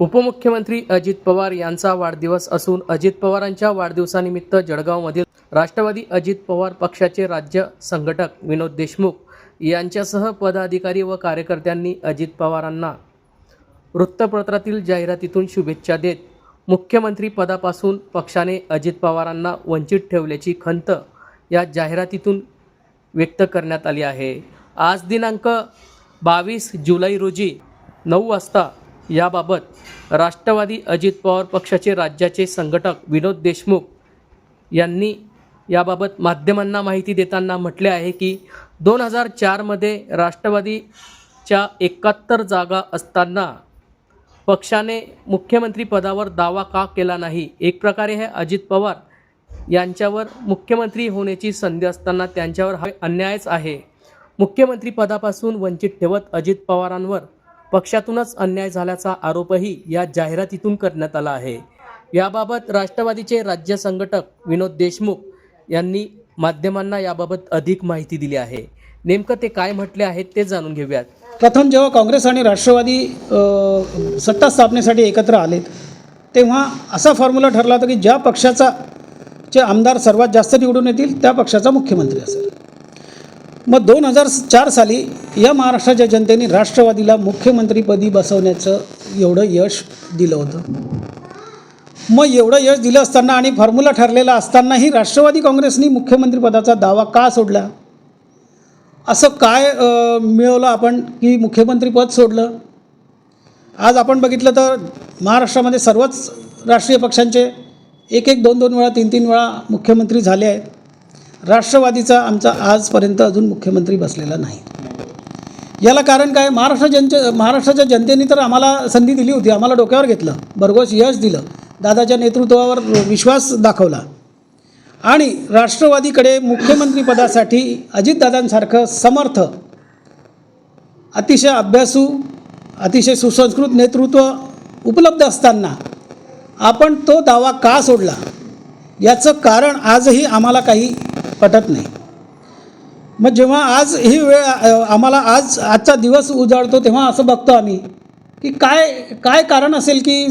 उपमुख्यमंत्री अजित पवार यांचा वाढदिवस असून अजित पवारांच्या वाढदिवसानिमित्त जळगावमधील राष्ट्रवादी अजित पवार पक्षाचे राज्य संघटक विनोद देशमुख यांच्यासह पदाधिकारी व कार्यकर्त्यांनी अजित पवारांना वृत्तपत्रातील जाहिरातीतून शुभेच्छा देत मुख्यमंत्री पदापासून पक्षाने अजित पवारांना वंचित ठेवल्याची खंत या जाहिरातीतून व्यक्त करण्यात आली आहे. आज दिनांक बावीस जुलै रोजी नऊ वाजता याबाबत राष्ट्रवादी अजित पवार पक्षाचे राज्याचे संघटक विनोद देशमुख यांनी याबाबत माध्यमांना माहिती देताना म्हटले आहे की दोन हजार चारमध्ये राष्ट्रवादीच्या एकाहत्तर जागा असताना पक्षाने मुख्यमंत्रीपदावर दावा का केला नाही? एक प्रकारे हे अजित पवार यांच्यावर मुख्यमंत्री होण्याची संधी असताना त्यांच्यावर हा अन्यायच आहे. मुख्यमंत्रीपदापासून वंचित ठेवत अजित पवारांवर पक्षातूनच अन्याय झाल्याचा आरोपही या जाहिरातीतून करण्यात आला आहे. याबाबत राष्ट्रवादीचे राज्य संघटक विनोद देशमुख यांनी माध्यमांना याबाबत अधिक माहिती दिली आहे. नेमकं ते काय म्हटले आहेत ते जाणून घेऊयात. प्रथम जेव्हा काँग्रेस आणि राष्ट्रवादी अ, सत्ता स्थापनेसाठी एकत्र आलेत तेव्हा असा फॉर्म्युला ठरला होता की ज्या पक्षाचा चे आमदार सर्वात जास्त निवडून येतील त्या पक्षाचा मुख्यमंत्री असेल. मग दोन हजार चार साली या महाराष्ट्राच्या जनतेने राष्ट्रवादीला मुख्यमंत्रीपदी बसवण्याचं एवढं यश दिलं होतं. मग एवढं यश दिलं असताना आणि फॉर्म्युला ठरलेला असतानाही राष्ट्रवादी काँग्रेसनी मुख्यमंत्रीपदाचा दावा का सोडला? असं काय मिळवलं आपण की मुख्यमंत्रीपद सोडलं? आज आपण बघितलं तर महाराष्ट्रामध्ये सर्वच राष्ट्रीय पक्षांचे एक एक दोन दोन वेळा तीन तीन वेळा मुख्यमंत्री झाले आहेत. राष्ट्रवादीचा आमचा आजपर्यंत अजून मुख्यमंत्री बसलेला नाही. याला कारण काय? महाराष्ट्र जनते महाराष्ट्राच्या जनतेने तर आम्हाला संधी दिली होती. आम्हाला डोक्यावर घेतलं. भरघोस यश दिलं. दादाच्या नेतृत्वावर विश्वास दाखवला. आणि राष्ट्रवादीकडे मुख्यमंत्रीपदासाठी अजितदादांसारखं समर्थ अतिशय अभ्यासू अतिशय सुसंस्कृत नेतृत्व उपलब्ध असताना आपण तो दावा का सोडला? याचं कारण आजही आम्हाला काही पटत नाही. मग जेव्हा आज ही वेळ आम्हाला आज आजचा दिवस उजाडतो तेव्हा असं बघतो आम्ही की काय काय कारण असेल की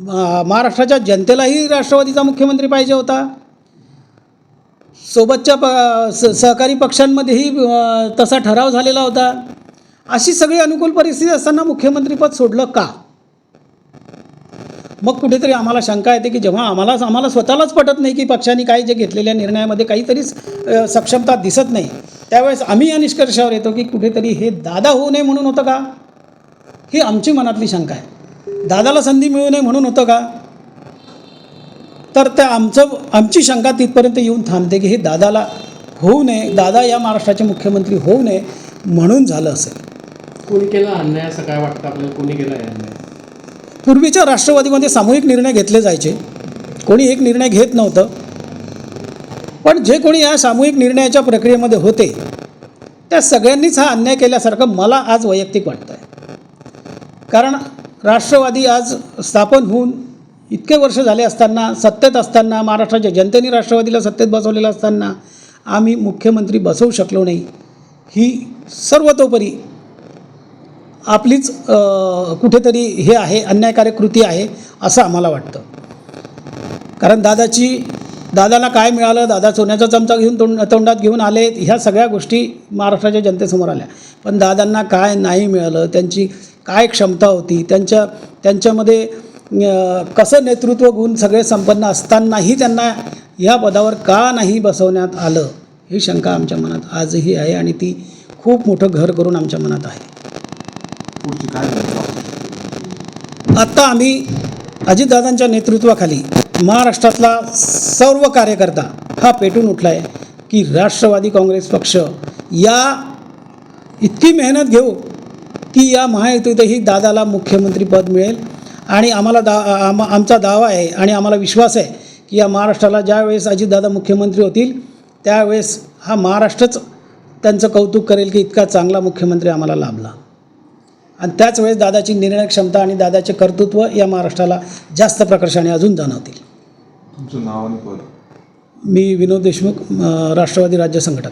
महाराष्ट्राच्या जनतेलाही राष्ट्रवादीचा मुख्यमंत्री पाहिजे होता? सोबतच्या प स सहकारी पक्षांमध्येही तसा ठराव झालेला होता. अशी सगळी अनुकूल परिस्थिती असताना मुख्यमंत्रीपद सोडलं का? मग कुठेतरी आम्हाला शंका येते की जेव्हा आम्हालाच आम्हाला स्वतःलाच पटत नाही की पक्षाने काही जे घेतलेल्या निर्णयामध्ये काहीतरीच सक्षमता दिसत नाही त्यावेळेस आम्ही या निष्कर्षावर येतो की कुठेतरी हे दादा होऊ नये म्हणून होतं का? ही आमची मनातली शंका आहे. दादाला संधी मिळू नये म्हणून होतं का? तर त्या आमचं आमची शंका तिथपर्यंत येऊन थांबते की हे दादाला होऊ नये दादा या महाराष्ट्राचे मुख्यमंत्री होऊ नये म्हणून झालं असेल. कोणी केला अन्याय असं काय वाटतं आपल्याला? कोणी केला अन्याय? पूर्वीच्या राष्ट्रवादीमध्ये सामूहिक निर्णय घेतले जायचे. कोणी एक निर्णय घेत नव्हतं. पण जे कोणी या सामूहिक निर्णयाच्या प्रक्रियेमध्ये होते त्या सगळ्यांनीच हा अन्याय केल्यासारखं मला आज वैयक्तिक वाटतं आहे कारण राष्ट्रवादी आज स्थापन होऊन इतके वर्ष झाले असताना सत्तेत असताना महाराष्ट्राच्या जनतेने राष्ट्रवादीला सत्तेत बसवलेलं असताना आम्ही मुख्यमंत्री बसवू शकलो नाही. ही सर्वतोपरी आपलीच कुठेतरी हे आहे अन्यायकारक कृती आहे असं आम्हाला वाटतं. कारण दादाची दादाला काय मिळालं दादा सोन्याचा चमचा घेऊन तोंड तोंडात घेऊन आले ह्या सगळ्या गोष्टी महाराष्ट्राच्या जनतेसमोर आल्या. पण दादांना काय नाही मिळालं त्यांची काय क्षमता होती त्यांच्या त्यांच्यामध्ये कसं नेतृत्व गुण सगळे संपन्न असतानाही त्यांना ह्या पदावर का नाही बसवण्यात आलं ही शंका आमच्या मनात आजही आहे आणि ती खूप मोठं घर करून आमच्या मनात आहे. पुढची काय आत्ता आम्ही अजितदादांच्या नेतृत्वाखाली महाराष्ट्रातला सर्व कार्यकर्ता हा पेटून उठला आहे की राष्ट्रवादी काँग्रेस पक्ष या इतकी मेहनत घेऊ की या महायुतीतही दादाला मुख्यमंत्रीपद मिळेल. आणि आम्हाला दा आम आमचा दावा आहे आणि आम्हाला विश्वास आहे की या महाराष्ट्राला ज्यावेळेस अजितदादा मुख्यमंत्री होतील त्यावेळेस हा महाराष्ट्रच त्यांचं कौतुक करेल की इतका चांगला मुख्यमंत्री आम्हाला लाभला. आणि त्याच वेळेस दादाची निर्णय क्षमता आणि दादाचे कर्तृत्व या महाराष्ट्राला जास्त प्रकर्षाने अजून जाणवतील. तुमचं नाव आणि पद? मी विनोद देशमुख राष्ट्रवादी राज्य संघटक.